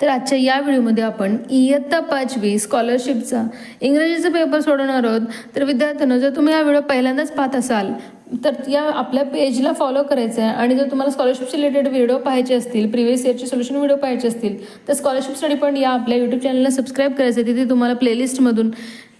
तर आजच्या या व्हिडिओमध्ये आपण इयत्ता पाचवी स्कॉलरशिपचा इंग्रजीचा पेपर सोडवणार आहोत. तर विद्यार्थ्यांनो जर तुम्ही हा व्हिडिओ पहिल्यांदाच पाहत असाल तर या आपल्या पेजला फॉलो करायचं आहे आणि जर तुम्हाला स्कॉलरशिपचे रिलेटेड व्हिडिओ पाहायचे असतील प्रिव्हियस इयरचे सोल्युशन व्हिडिओ पाहायचे असतील तर स्कॉलरशिपसाठी पण या आपल्या यूट्यूब चॅनलला सबस्क्राईब करायचं आहे. तिथे तुम्हाला प्लेलिस्टमधून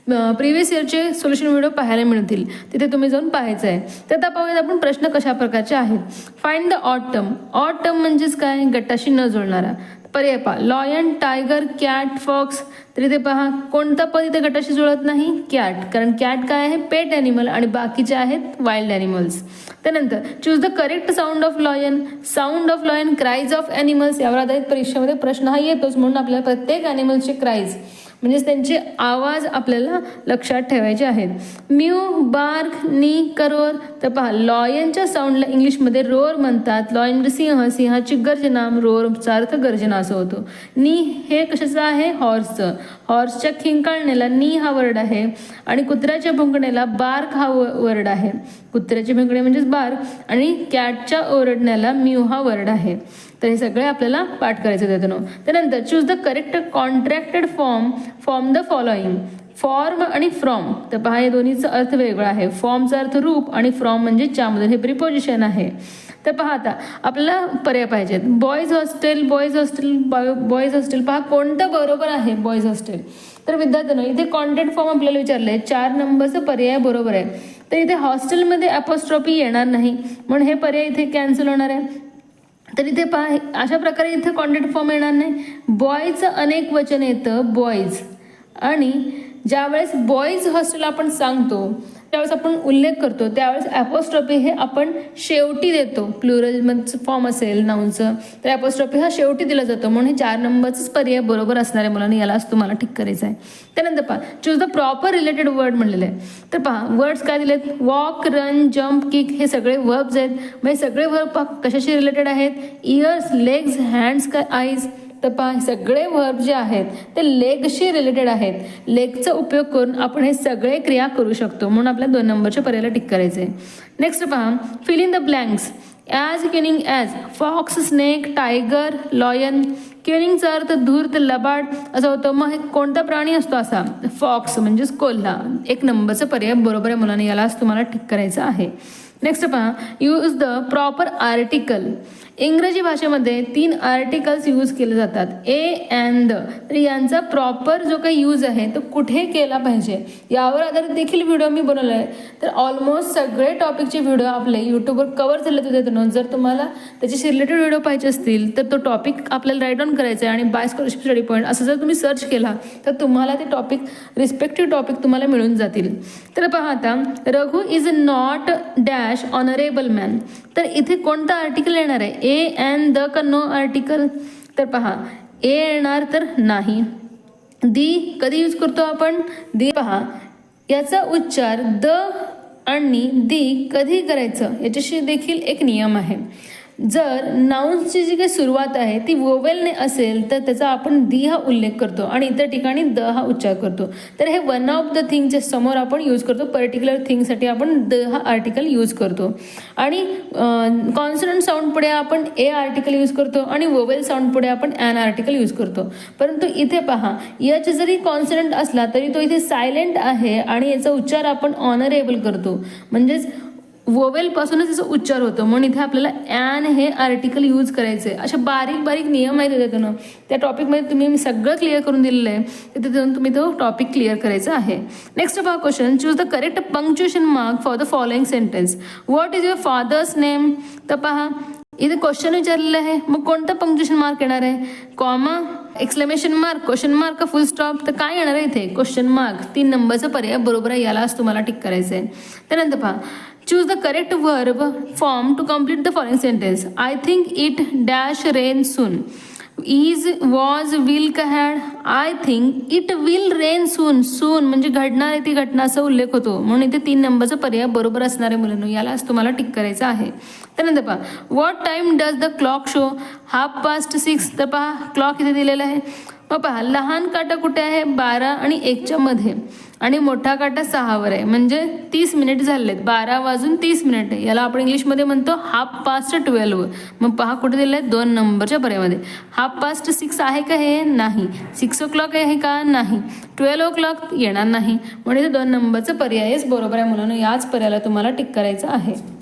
प्रिव्हियस इयरचे सोल्युशन व्हिडिओ पाहायला मिळतील. तिथे तुम्ही जाऊन पाहायचं आहे. तर आता पाहूयात आपण प्रश्न कशा प्रकारचे आहेत. Find the odd term odd term म्हणजेच काय? गटाशी न जुळणारा पर्याय पहा लॉयन टायगर कॅट फॉक्स तर इथे पहा कोणता पद इथे गटाशी जुळत नाही? कॅट. कारण कॅट काय आहे? पेट ॲनिमल आणि बाकीचे आहेत वाईल्ड ॲनिमल्स. त्यानंतर choose the correct sound of lion. Sound of lion cries of animals. यावर आधारित परीक्षेमध्ये प्रश्न हा येतोच म्हणून आपल्याला प्रत्येक ॲनिमल्सचे क्राईज म्हणजेच त्यांचे आवाज आपल्याला लक्षात ठेवायचे आहेत. म्यू बार्क नी करोर. तर पहा लॉयनच्या साऊंडला इंग्लिशमध्ये रोर म्हणतात. लॉयन म्हणजे सिंह सिंहाची गर्जना रोरचा अर्थ गर्जना असं होतो. नी हे कशाचं आहे? हॉर्सचं. हॉर्सच्या खिंकाळण्याला नी हा वर्ड आहे. आणि कुत्र्याच्या भुंकण्याला बार्क हा वर्ड आहे. कुत्र्याचे भुंकणे म्हणजेच बार्क. आणि कॅटच्या ओरडण्याला म्यू हा वर्ड आहे. तर हे सगळे आपल्याला पाठ करायचे त्यातून. त्यानंतर choose the correct contracted form form the following form आणि फ्रॉम तर पहा या दोन्हीचा अर्थ वेगळा आहे. फॉर्मचा अर्थ रूप आणि फ्रॉम म्हणजे च्यामधून हे प्रिपोजिशन आहे. तर पहा आता आपल्याला पर्याय पाहिजेत. Boys hostel boys hostel boys hostel पहा कोणतं बरोबर आहे बॉईज हॉस्टेल तर विद्यार्थ्यांनो इथे कॉन्टॅक्ट फॉर्म आपल्याला विचारलंय. चार नंबरचं पर्याय बरोबर आहे. तर इथे हॉस्टेलमध्ये अपोस्ट्रॉपी येणार नाही. म्हणून हे पर्याय इथे कॅन्सल होणार आहे. तर इथे पहा अशा प्रकारे इथे कॉन्टॅक्ट फॉर्म येणार नाही. बॉयचं अनेक वचन येतं बॉयज आणि ज्यावेळेस बॉईज हॉस्टेल आपण सांगतो त्यावेळेस आपण उल्लेख करतो. त्यावेळेस ॲपोस्ट्रॉपी हे आपण शेवटी देतो. प्लुरल फॉर्म असेल नाऊनचं तर ॲपोस्ट्रॉपी हा शेवटी दिला जातो. म्हणून हे चार नंबरचाच पर्याय बरोबर असणाऱ्या मुलांनी यालाच तुम्हाला ठीक करायचं आहे त्यानंतर पहा choose the proper related word म्हणलेलं आहे. तर पहा वर्ड्स काय दिलेत? वॉक रन जम्प किक हे सगळे वर्ब्स आहेत. मग हे सगळे वर्ब पहा कशाशी रिलेटेड आहेत? इयर्स लेग्स हँड्स काय आईज तर पहा सगळे वर्ब जे आहेत ते लेगशी रिलेटेड आहेत. लेगचा उपयोग करून आपण हे सगळे क्रिया करू शकतो म्हणून आपल्या दोन नंबरच्या पर्यायला टिक करायचे आहे नेक्स्ट पहा fill in the blanks as cunning as fox snake tiger lion क्युनिंगचा अर्थ धूर्त लबाड असं होतं. मग हे कोणता प्राणी असतो असा? फॉक्स म्हणजेच कोल्हा. एक नंबरचा पर्याय बरोबर आहे मुलांनी यालाच तुम्हाला ठीक करायचं आहे. नेक्स्ट पहा यूज द प्रॉपर आर्टिकल इंग्रजी भाषेमध्ये तीन आर्टिकल्स यूज केले जातात. ए अँड द तर यांचा प्रॉपर जो काही यूज आहे तो कुठे केला पाहिजे? यावर आधारित देखील व्हिडिओ मी बनवला आहे. तर ऑलमोस्ट सगळे टॉपिकचे व्हिडिओ आपले यूट्यूबवर कवर झाले होते जर तुम्हाला त्याच्याशी रिलेटेड व्हिडिओ पाहिजे असतील तर तो टॉपिक आपल्याला राईट ऑन करायचा आहे आणि बाय स्कॉलरशिप स्टडी पॉईंट असं जर तुम्ही सर्च केला तर तुम्हाला ते टॉपिक रिस्पेक्टिव्ह टॉपिक तुम्हाला मिळून जातील. तर पहा आता Raghu is not dash honourable man तर इथे कोणतं आर्टिकल येणार आहे? ए अँड द का नो आर्टिकल तर पहा ए येणार तर नाही. दी कधी यूज करतो आपण? दी पहा याचा उच्चार द आणि दी कधी करायचं? याच्याशी देखील एक नियम आहे. जर नाउन्सची जी काही सुरुवात आहे ती वोवेलने असेल तर त्याचा आपण दी हा उल्लेख करतो आणि इतर ठिकाणी द हा उच्चार करतो. तर हे वन ऑफ द थिंगच्या समोर आपण यूज करतो पर्टिक्युलर थिंगसाठी आपण द हा आर्टिकल यूज करतो. आणि कॉन्सनंट साऊंड पुढे आपण ए आर्टिकल यूज करतो आणि वोवेल साऊंड पुढे आपण ॲन आर्टिकल यूज करतो. परंतु इथे पहा याचे जरी कॉन्सनंट असला तरी तो इथे सायलेंट आहे आणि याचा उच्चार आपण ऑनरेबल करतो. म्हणजेच वोवेलपासूनच त्याचा उच्चार होतो. म्हणून इथे आपल्याला ॲन हे आर्टिकल यूज करायचे अशा बारीक बारीक नियम आहेत त्यातून त्या टॉपिकमध्ये तुम्ही मी सगळं क्लिअर करून दिलेलं आहे. तर जाऊन तुम्ही तो टॉपिक क्लिअर करायचा आहे. नेक्स्ट पहा question choose the correct punctuation mark for the following sentence what is your father's name तर पहा इथे क्वेश्चन विचारलेलं आहे. मग कोणतं पंक्च्युएशन मार्क येणार आहे? Comma exclamation mark question mark full stop तर काय येणार आहे इथे? क्वेश्चन मार्क तीन नंबरचा पर्याय बरोबर आहे यालाच तुम्हाला टिक करायचं आहे त्यानंतर पहा. Choose the correct verb form to complete the following sentence I think it dash rain soon is was will का had I think it will rain soon soon म्हणजे घडणार आहे ती घटना असा उल्लेख होतो. म्हणून इथे तीन नंबरचा पर्याय बरोबर असणारे मुलांनो यालाच तुम्हाला टिक करायचं आहे. त्यानंतर पहा what time does the clock show half past six तर पहा क्लॉक इथे दिलेला आहे. मग पहा लहान काटा कुठे आहे? बारा आणि एकच्या मध्ये. आणि मोठा काटा सहावर आहे. म्हणजे तीस मिनिट झालेत. बारा वाजून तीस मिनिट आहे. याला आपण इंग्लिशमध्ये म्हणतो हाफ पास्ट ट्वेल्व मग पहा कुठे दिलं आहे दोन नंबरच्या पर्यायमध्ये हाफ पास्ट सिक्स आहे का हे? नाही. सिक्स ओ क्लॉक आहे का? नाही. ट्वेल्व ओ क्लॉक येणार नाही. म्हणजे दोन नंबरचं पर्यायच बरोबर आहे. मुलांना याच पर्यायाला तुम्हाला टिक करायचं आहे.